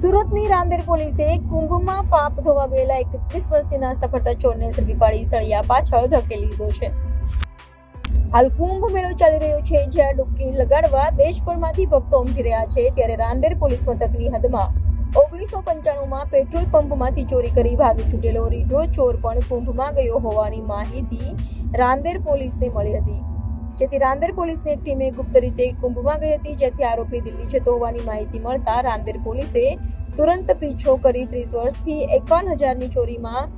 સુરતની રાંદેર પોલીસે કુંભમાં પાપ ધોવા ગયેલા એકત્રીસ વર્ષથી નાસ્તા ફરતા ચોરને ઝડપી પાડી સળિયા પાછળ ધકેલી દીધો છે. હાલ કુંભ મેળો ચાલી રહ્યો છે જ્યાં ડૂબકી લગાડવા દેશભરમાંથી ભક્તો ઉમટી રહ્યા છે. ત્યારે રાંદેર પોલીસ મથકની હદમાં ઓગણીસો પંચાણુંમાં પેટ્રોલ પંપમાંથી ચોરી કરી ભાગી છૂટેલો રીઢો ચોર પણ કુંભમાં ગયો હોવાની માહિતી રાંદેર પોલીસને મળી હતી. જેથી રાંદેર પોલીસની એક ટીમે ગુપ્ત રીતે કુંભમાં ગઈ હતી, જેથી આરોપી દિલ્હી જતો હોવાની માહિતી મળતા રાંદેર પોલીસે તુરંત પીછો કરી ત્રીસ વર્ષથી એકાવન હજારની ચોરીમાં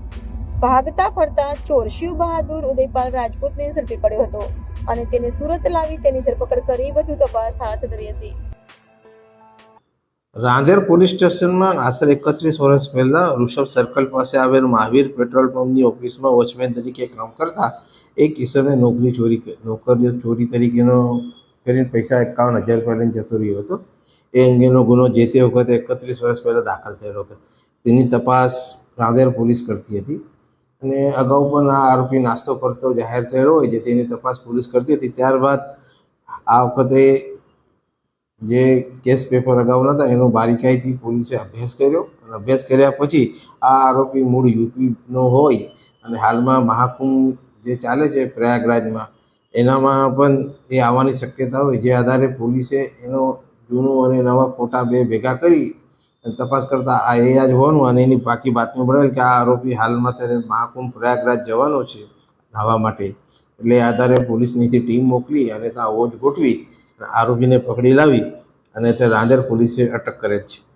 ભાગતા ફરતા ચોર શિવ બહાદુર ઉદયપાલ રાજપૂતને ઝડપી પડ્યો હતો અને તેને સુરત લાવી તેની ધરપકડ કરી વધુ તપાસ હાથ ધરી હતી. રાંદેર પોલીસ સ્ટેશનમાં આશરે એકત્રીસ વર્ષ પહેલા ઋષભ સર્કલ પાસે આવેલ મહાવીર પેટ્રોલ પંપની ઓફિસમાં વોચમેન તરીકે કામ કરતા એક કિશોરને નોકરી ચોરી નોકરીઓ ચોરી તરીકેનો કરીને પૈસા એકાવન હજાર રૂપિયા લઈને જતો રહ્યો હતો. એ અંગેનો ગુનો જે તે વખતે એકત્રીસ વર્ષ પહેલાં દાખલ થયેલો હતો. તેની તપાસ રાંદેર પોલીસ કરતી હતી અને અગાઉ પણ આ આરોપી નાસ્તો કરતો જાહેર થયેલો હોય છે તેની તપાસ પોલીસ કરતી હતી. ત્યારબાદ આ વખતે જે કેસ પેપર અગાઉના હતા એનો બારીકાઈથી પોલીસે અભ્યાસ કર્યો. અને અભ્યાસ કર્યા પછી આ આરોપી મૂળ યુપીનો હોય અને હાલમાં મહાકુંભ જે ચાલે છે પ્રયાગરાજમાં, એનામાં પણ એ આવવાની શક્યતા હોય. જે આધારે પોલીસે એનો જૂનું અને નવા ફોટા બે ભેગા કરી અને તપાસ કરતાં આ એ જ હોવાનું અને એની પાકી બાતમી મળેલ કે આ આરોપી હાલમાં ત્યારે મહાકુંભ પ્રયાગરાજ જવાનો છે, ધાવા માટે. એટલે આધારે પોલીસની ટીમ મોકલી અને ત્યાં વોચ ગોઠવી આરોપીને પકડી લાવી અને તે રાંદેર પોલીસે અટક કરેલ છે.